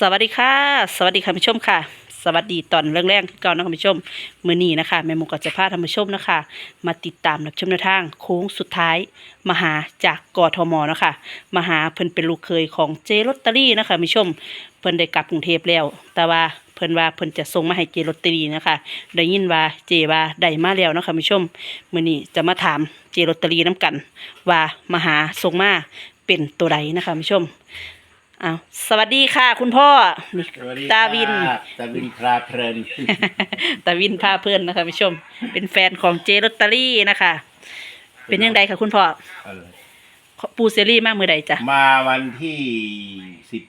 สวัสดีค่ะ สวัสดีค่ะผู้ชมค่ะ สวัสดีตอนแรกๆที่ก่อนนะคุณผู้ชมมื้อนี้นะคะแม่หมูก็จะพาท่านผู้ชมนะคะ มาติดตามรับชมแนวทาง โค้งสุดท้ายมหาจากกทมนะคะมหาเพิ่นเป็นลูกเคยของเจลอตเตอรี่นะคะผู้ชมเพิ่นได้กลับกรุงเทพแล้ว แต่ว่าเพิ่นว่าเพิ่นจะส่งมาให้เจลอตเตอรี่นะคะได้ยินว่าเจว่าได้มาแล้วนะคะผู้ชมมื้อนี้จะมาถามเจลอตเตอรี่น้กัน ว่ามหาส่งมาเป็นตัวใดนะคะผู้ชม อ้าวสวัสดีค่ะ คุณพ่อนี่สวัสดีตาวิน ครับตาวินพราเพลินตาวินพาเพื่อนนะคะผู้ชม เป็นแฟนของเจลอตเตอรี่นะคะ เป็นยังไงคะคุณพ่อเออปูเซรี่มากมือใดจ้ะมาวันที่สิบ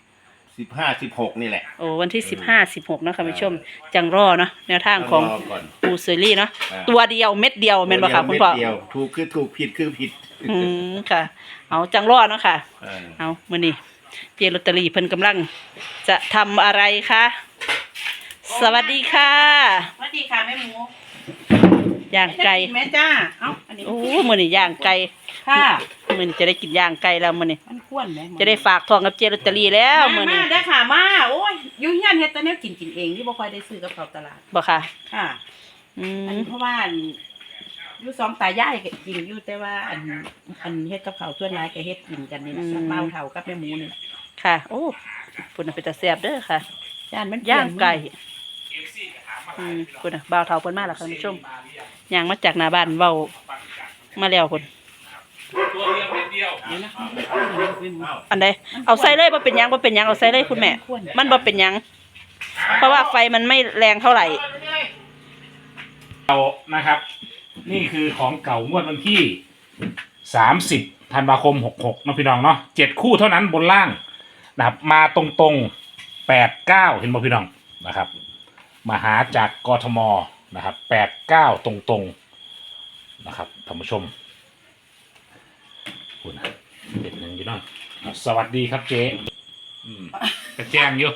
สิบห้าสิบหกนี่แหละ โอ้วันที่สิบห้าสิบหกนะคะผู้ชม จังรอเนาะแนวทางของรก่อนปูเซรี่เนาะอ่า ตัวเดียวเม็ดเดียวแม่นบ่คะคุณพ่อเม็ดเดียวถูกคือถูกผิดคือผิดอืมค่ะ เอาจังรอเนาะค่ะ เออเอามื้อนี้ เจลอตเตอรี่เพิ่นกำลังจะทำอะไรคะสวัสดีค่ะสวัสดีค่ะแม่หมูย่างไก่แม่จ้าเอ้าอันนี้โอ้มื้อนี้ย่างไก่ค่ะมื้อนี้จะได้กินย่างไก่แล้วมื้อนี้มันควรไหมจะได้ฝากทองกับเจลอตเตอรี่แล้วมื้อนี้มาได้ค่ะมาโอ้ยอยูเฮียนเฮ็ดแต่แนวกินกินเองที่บ่ค่อยได้ซื้อกับเขาวตลาดบ่ค่ะ ค่ะอือันมนี้เพราะว่าอันอยู่สองตายายก็กินอยู่แต่ว่า อันอันเฮ็ดกับเขาวส่วนหลายก็เฮ็ดกินกันนี่นะเมาเท่ากับแม่หมูนี่ ค่ะ โอ้คุณน่ะเป็นตาแซ่บเด้อค่ะ ย่านมันย่างไก่เปลี่ยนอืมคุณน่ะบ่าวเฒ่าเพิ่นมาแล้วค่ะท่านผู้ชมย่างมาจากหน้าบ้านเว้ามาแล้วคุณมือเดี๋ยวนะคะแม่หมูอันใดเอาใส่เลยบ่เป็นหยังบ่เป็นหยังเอาใส่เลยคุณแม่ มันบ่เป็นหยัง เพราะว่าไฟมันไม่แรงเท่าไหร่เก่านะครับ นี่คือของเก่างวดวันที่สามสิบธันวาคมหกหกนะพี่น้องเนาะเจ็ดคู่เท่านั้นบนล่าง นะครับ มาตรงตรงแปดเก้าเห็นบ่พี่น้องนะครับมาหาจากกทมนะครับแปดเก้าตรงตรงๆนะครับท่านผู้ชมคุณนะเด็ดหนึ่งพี่น้องอะสวัสดีครับเจ๊อืมกระแจ้งอยู่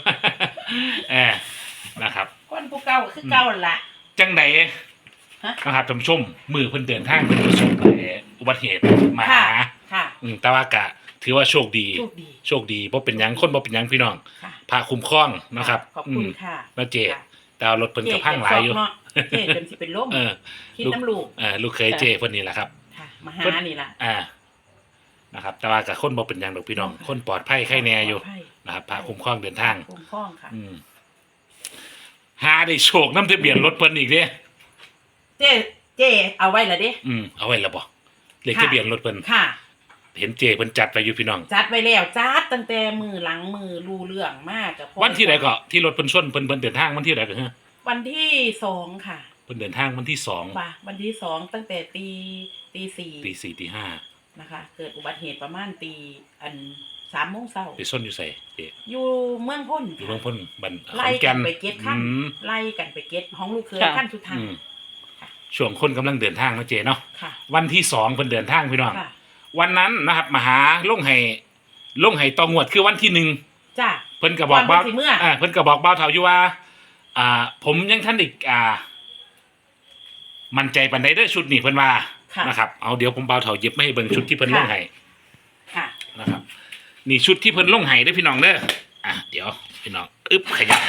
แอบนะครับ คนผู้เก่าก็คือเก่าหั่นล่ะจังใดฮะ นะครับท่านผู้ชมมือเพิ่นเดินทางเพิ่นประสบเอ่ออุบัติเหตุมาหาค่ะค่ะอืมแต่ว่ากะ ถือว่าโชคดี โชคดี โชคดีบ่เป็นหยังคนบ่เป็นหยังพี่น้องค่ะพาคุ้มครองนะครับขอบคุณมค่ะแล้วเจค่ะแต่ว่ารถเพิ่นกับพังหลายอยู่ เจ๊เจ๊จนสิเป็นลมเออ คิดน้ำลูกเออลูกเคยเจเพิ่นนี่แหละครับ ค่ะ มาหานี่ล่ะอ่า นะครับ แต่ว่ากับคนบ่เป็นหยังดอกพี่น้อง คนปลอดภัยไข้แน่อยู่ปลดภันะครับพาคุ้มครองเดินทาง คุ้มครองค่ะ อืมหาได้โชคน้ำทะเบียนรถเพิ่นอีกเด้เจ๊เจ๊เอาไว้ละเด้ อืมเอาไว้แล้วบ่เลขค่ะทะเบียนรถเพิ่นค่ะ เห็นเจเพิ่นจัดไปอยู่พี่น้อง จัดไว้แล้วจัดตั้งแต่มือหลังมือรูเรื่องมากกับพ่อวันที่ไหนก็ที่รถเพิ่นชนเพิ่นเพิ่นเดินทางวันที่ไหนก็ฮะวันที่สองค่ะเพิ่นเดินทางวันที่สองป่ะวันที่สองตั้งแต่ตีตีสี่ตีสี่ตีห้านะคะ เกิดอุบัติเหตุประมาณตีอันสามโมงเช้าไปชนอยู่ใส่เจอยู่เมืองพ้นอยู่เมืองพ้นบันขไล่อนแก่กันนไปเก็ตขั้นอืมไล่กันไปเก็ตห้องลูกเคยค่ะขั้นสุดท้ายอืมช่วงคนกำลังเดินทางนะเจเนาะค่ะวันที่สองเพิ่นเดินทางพี่น้องค่ะ วันนั้นนะครับมาหาลงไห้ลงไห้ตองวดคือวันที่หนึ่งจ้า เพิ่นก็บอกวันว่าที่เมื่ออ่าเพิ่นก็บอกเบ้าเท่าอยู่ว่า อ่า ผมยังท่านอีกอ่า มั่นใจปันใดเด้อชุดนี้เพิ่นว่าค่ะ นะครับ เอาเดี๋ยวผมเบาเท่าเย็บไม่ให้เบิ่งชุดที่เพิ่นลงไห้ค่ะ นะครับ นี่ชุดที่เพิ่นลงไห้ได้อพี่น้องเด้ออะเดี๋ยวพี่น้องอึ๊บขยับ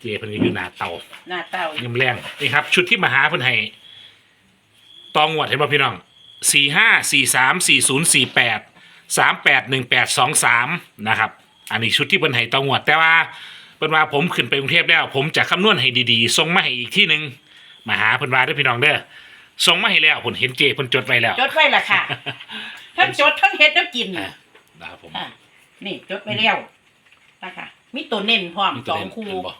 เจเพิ่นก็อยู่หน้าเตา หน้าเต้ายิ้มแรงนี่ครับ ชุดที่มาหาเพิ่นให้ตองวดเห็นป่ะพี่น้อง สี่ห้าสี่สามสี่ศูนย์สี่แปดสามแปดหนึ่งแปดสองสามนะครับ อันนี้ชุดที่เพิ่นให้ตองวด แต่ว่าเพิ่นว่าผมขึ้นไปกรุงเทพแล้ว ผมจะคำนวณให้ดีๆส่งมาให้อีกที่หนึ่งมาหาเพิ่นว่าเด้อพี่น้องเด้อส่งมาให้แล้วผมเห็นเจเพิ่นจดไว้แล้วจดไว้ละค่ะทั้งจดทั้งเฮ็ดทั้งกินอะนะครับผมค่ะนี่จดไว้แล้วนะคะมีตัวเน้นพร้อมมีสตัวองเล่นคูเห็นบ่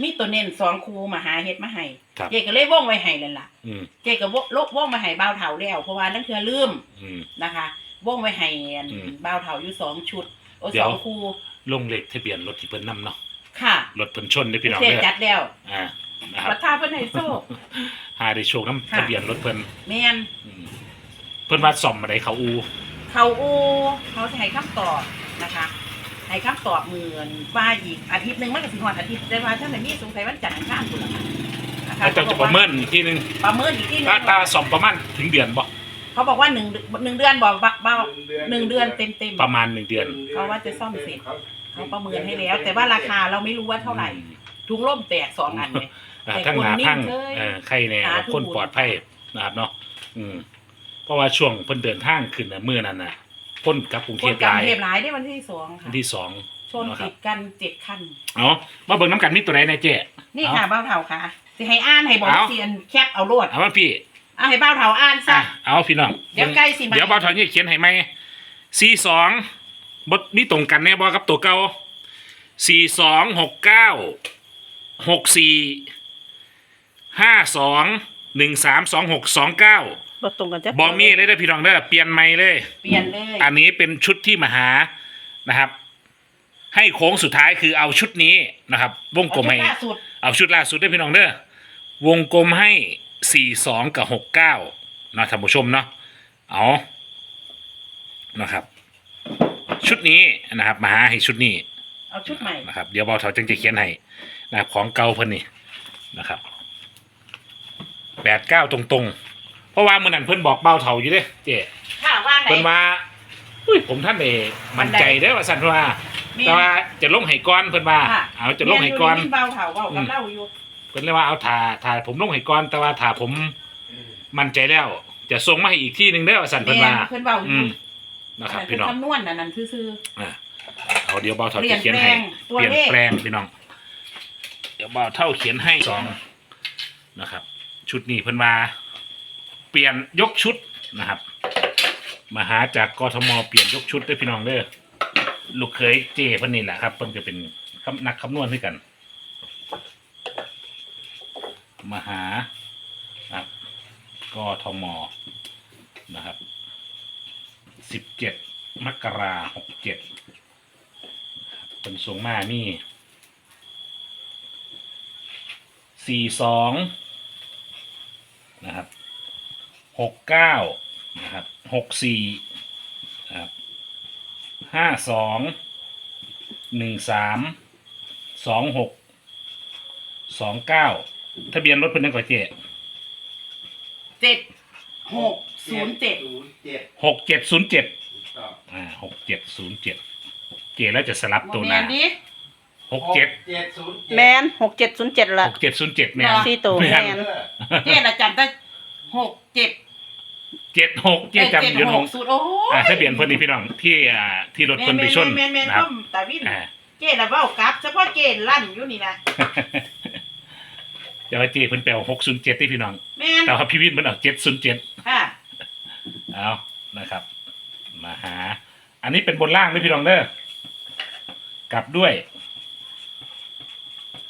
มีตัวเน้นสองคูมาหาเฮ็ดมาให้ครับ เจ๊ก็เลยว่องไว้ให้เลยล่ะ อืมเจ๊ก็ว่องว่องมาให้บ่าวเถาแล้วเพราะว่านั่นคือลืมอืม นะคะว่องไว้ให้อันอืมบ่าวเถาอยู่สองชุดโอ้เดี๋สยว องคูลงเลขทะเบียนรถที่เพิ่นนํเนาะค่ะรถเพิ่นชนเด้อพี่น้องเจ๊เด้อจัดแล้วอ่านะครับ ประทาเพิ่นให้โซ่ หาได้โชคน้ำค่ะ ทะเบียนรถเพิ่นแม่นอืมเพิ่นว่าซ่อมอะไรเขาอูเขาอูเขาจะให้คำตอบนะคะ ให้คำตอบมือนว่าอีกอาทิตย์หนึงมันก็สิฮอดอาทิตย์ได้ว่าถ้าไหนมีสงสัยวันจันทร์อังคารพุ่นล่ะค่ะนะคะแล้วเจ้าจะประเมินอีกทีหนึงประเมินอีกทีหนึถ้างตาซ่อมประมาณถึงเดือนบ่เขาบอกว่าหนึ่งหนึ่งเดือนบอกเบาหนึ่งเดือนเต็มเต็มๆ ประมาณหนึ่งเดือนเขาว่าจะซ่อมเสร็จเขาประเมินให้แล้ว แต่ว่าราคาเราไม่รู้ว่าเท่าไหร่ถุงล่มแตกสองอันเลย อ่าแต่ทั้งหนาคนนิ่งทั้งเลยเอ่อใครแน่หาทุกคนปลอดภัยนะครับเนาะอืมเพราะว่าช่วงเพิ่นเดินทางขึ้นน่ะมื้อนั้นน่ะ พ้นกลับกรุงคเทนพกหลับลายเทพหลายได้วันที่สองวัค่ะนที่สองชนนะครัติบดกันเจ็ดคันเอามาเบิ่งน้ำกันมีตัวไหนในเจ๊นี่เอาค่ะเบ้าเถาค่ะสิให้อ่านให้บอกเอาเซียนแคปเอาโลดเอามาพี่เอาให้เบ้าเถาอ่านซะอะเอาพี่น้องเดี๋ยวใกล้สิมาเดี๋ยวบ่าวถอยนี่เขียนให้ไหมสี่สองบทมีตรงกันแน่บ่กับตัวเก่าสี่สองหกเก้าหกสี่ห้าสองหนึ่งสามสองหกสองเก้า บ่ตรงกันจ้ะบอมีเลยเด้อพี่น้องเด้อเปลี่ยนใหม่เลย เปลี่ยนเลยอันนี้เป็นชุดที่มาหานะครับ ให้โค้งสุดท้ายคือเอาชุดนี้นะครับ วงกลมให้ เอาชุดล่าสุดเอาชุดล่าสุดได้อพี่น้องเด้อวงกลมให้สี่สองกับหกเก้านะท่านผู้ชมเนาะเอานะครับ ชุดนี้นะครับ มาหาให้ชุดนี้ เอาชุดใหม่นะครับเดี๋ยวเบาเถาจึงจะเขียนให้นะครับของเก่าเพิ่นนี่นะครับแปดเก้าตรงๆ เพราะว่าเมื่อนั้นเพิ่นบอกเบาเถาอยู่เด้เจ๊ถ้าว่าไหน เพิ่นว่าอุ้ยผมท่านเอมั่นใจได้อว่าสันว่ามีแต่ว่าจะลงให้ก้อนเพิ่นว่า ค่ะ เอาจะลงให้ก้อนเมียยู่นี่เบ้าเถาเบ้ากับเล่าอยู่เพิ่นเลยว่าเอาถ่าถ่าผมลงให้ก้อน แต่ว่าถ่าผมมั่นใจแล้ว จะส่งมาให้อีกที่หนึ่งได้อว่าสันเพิ่นว่า แม่เพิ่นเบ้าออืยู่มนะครับแต่พี่น้องคำนวณน่ะนั่นซื่ออ่าเอาเดี๋ยวเบาเท่าเปลี่ยจะนเขียนให้แปลงตัวเปลี่ยนเลขแปลงพี่น้อง เดี๋ยวเบาเท่าเขียนให้สองนะครับ ชุดนี้เพิ่นมา เปลี่ยนยกชุดนะครับ มาหาจากกทมเปลี่ยนยกชุดด้วยพี่น้องเด้อลูกเคยเจเพิ่นนี่แหละครับเพิ่นจะเป็นนักคำนวณด้วยกัน มาหาครับกทมนะครับสิบเจ็ดมกราหกเจ็ดเป็นสูงมานี่สี่สองนะครับ หกเก้านะครับหกสี่นะครับห้าสองหนึ่งสามสองหกสองเก้าทะเบียนรถเพิ่นนั่นก่อนเจ๊ๆเจ็ดหกศูนย์เจ็ดศูนย์เจ็ดหกเจ็ดศูนย์เจ็ดต่ออ่าหกเจ็ดศูนย์เจ็ดเจแล้วจะสลับโมตัวเมหน้านดิหกเจ็ดเจ็ดศูนย์เจ็ดแมนหกเจ็ดศูนย์เจ็ดละหกเจ็ดศูนย์เจ็ดแม่เหรอสี่ตัวแม่แมนนเจ๊ละจำได้ หกเจ็ดเจ็ดหกเจ็ดจำอยืนหหกกศูนย์โอ้ยอ่าทะเบเบียนเพิ่นนี่พี่น้องที่อ่าที่รถเพิ่นไปชนแม่นแม่นนะคต้รับมตาวินอ่า เจ๊ละเบ้ากลับเฉพาะเจ๊ลั่นอยู่นี่นะเดี๋ยวว่าเจเพิ่นแปลหกศูนย์เจ็ดที่พี่น้อง แม่นแต่ว่าพี่วินเพิ่นเอาเจ็ดศูนย์เจ็ดค่ะเอานะครับ มาหา อันนี้เป็นบนล่างด้วยพี่น้องเด้อกลับด้วย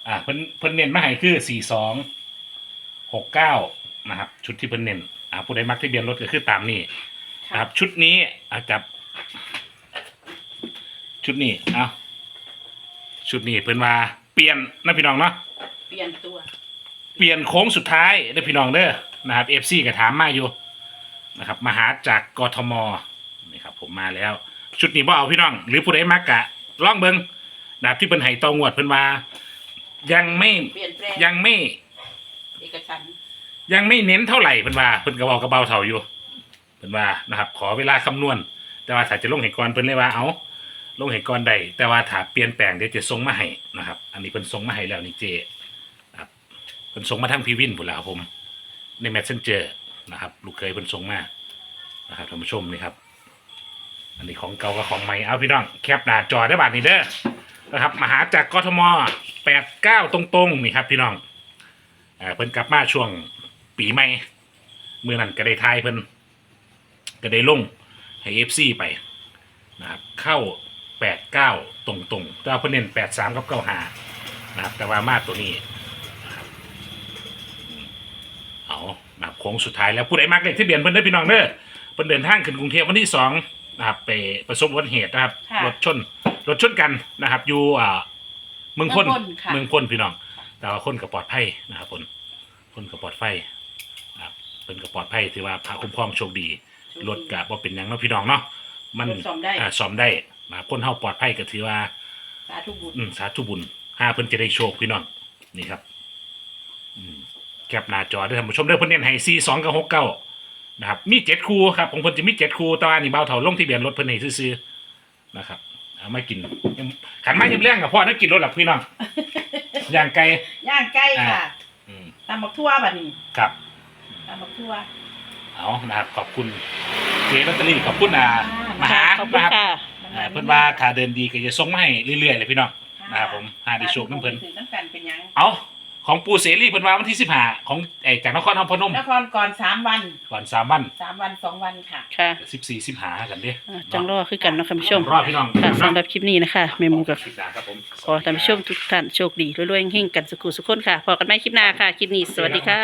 อ่าเพิ่นเพิ่นเน้นมาให้คือสี่สองหกเก้า นะครับ ชุดที่เพิ่นเน้นอ่าผู้ใดมักทะเบียนรถก็คือตามนี้นะครับ ชุดนี้อาจับ ชุดนี้เอาชุดนี้เพิ่นว่าเปลี่ยนนะพี่น้องเนาะ เปลี่ยนตัวเปลี่ยนโค้งสุดท้ายเด้อพี่น้องเด้อนะครับเอฟซีก็ถามมาอยู่นะครับมาหาจากกทมนี่ครับผมมาแล้ว ชุดนี้บ่เอาพี่น้อง หรือผู้ใดมักกะลองเบิงนะครับที่เพิ่นให้ตองวดเพิ่นว่ายังไม่เปลี่ยนแปลงยังไม่เอกฉันท์ ยังไม่เน้นเท่าไหร่เพิ่นว่าเพิ่นก็บอกกระเบาเท่าอยู่เพิ่นว่านะครับ ขอเวลาคำนวณ แต่ว่าถ้าจะลงเหตุกรเพิ่นเลยว่าเอาลงเหตุกรใดแต่ว่าถ้าเปลี่ยนแปลงเดี๋ยวจะส่งมาให้นะครับ อันนี้เพิ่นส่งมาให้แล้วนี่เจครับเพิ่นส่งมาทางพีวินพุ่นแล้วครับผม ใน messenger นะครับ ลูกเคยเพิ่นส่งมานะครับท่านผู้ชมนี่ครับ อันนี้ของเก่ากับของใหม่เอาพี่น้องแคปหน้าจอได้บาทนี้เด้อนะครับมาหาจากกทมแปดเก้าตรงๆนี่ครับพี่น้องอ่าเพิ่นกลับมาช่วง ปีใหม่เมื่อนั้นก็ได้ทายเพิ่นก็ได้ลงให้เอฟซีไปนะครับเข้าแปดเก้าตรงๆแต่ว่าเพิ่นเน้นแปดสามกับเก้าห้านะครับแต่ว่ามาตัวนี้นะครับอืมเอานะครับโค้งสุดท้ายแล้วผู้ใดมักเลขที่เบียนเพิ่นได้อพี่น้องเด้อเพิ่นเดินทางขึ้นกรุงเทพวันที่สองนะครับไปประสบอุบัติเหตุนะครับค่ะ รถชนรถชนกันนะครับ อยู่อ่าเมืองพ้นเมืองพ้นค่ะ เมืองพ้นพี่น้อง แต่ว่าคนก็ปลอดภัยนะครับคนคนก็ปลอดภัยนะครับ เพิ่นก็ปลอดภัยถือว่าพาคุ้มครองโชคดีรถกะบ่เป็นหยังเนาะพี่น้องเนาะมันรถซ่อมได้อ่าซ่อมได้นะครับคนเฮาปลอดภัยก็ถือว่า สาธุบุญอืมสาธุบุญหาเพิ่นจะได้โชคพี่น้องนี่ครับอืมแคปหน้าจอได้อท่านผู้ชมเด้อเพิ่นเน้นให้42กับ69นะครับมี7คู่ครับของเพิ่นจะมี7คู่แต่ว่านี่เบาเท่าลงที่เบียนรถเพิ่นให้ซื่อๆนะครับเอามากินขันมายิ้มแรงกับพ่อนั่นกินรถหลับพี่น้องย่างไก่ย่างไก่ค่ะอืมตำบักทั่วบัดนี้ ครับ ตำบักทั่ว เอานะครับขอบคุณเจลอตเตอรี่ขอบคุณอ่าค่ะมหาขอบคุณนะครับค่ะ อ่าเพิ่นว่าถ้าเดินดีก็จะส่งมาให้เรื่อยๆเลยพี่น้อง นะครับผมหาได้โชคน้ำเพิ่น ถือน้ำกันเป็นหยังเอาของปูเสรีเพิ่นว่าวันที่สิบห้าของไอ้จากนครพนมนครก่อนสามวันก่อนสามวันสามวันสองวันค่ะ ค่ะสิบสี่สิบห้ากันเด้อ่าจังรอคือกันเนาะคุณผู้ชม รอดพี่น้องค่ะสำหรับคลิปนี้นะคะแม่หมูกับ ครับผม ขอท่านผู้ชมทุกท่านโชคดีรวยๆเฮงๆกันสุขุสุขคนค่ะ พอกันใหม่คลิปหน้าค่ะ คลิปนี้ สวัสดีค่ะ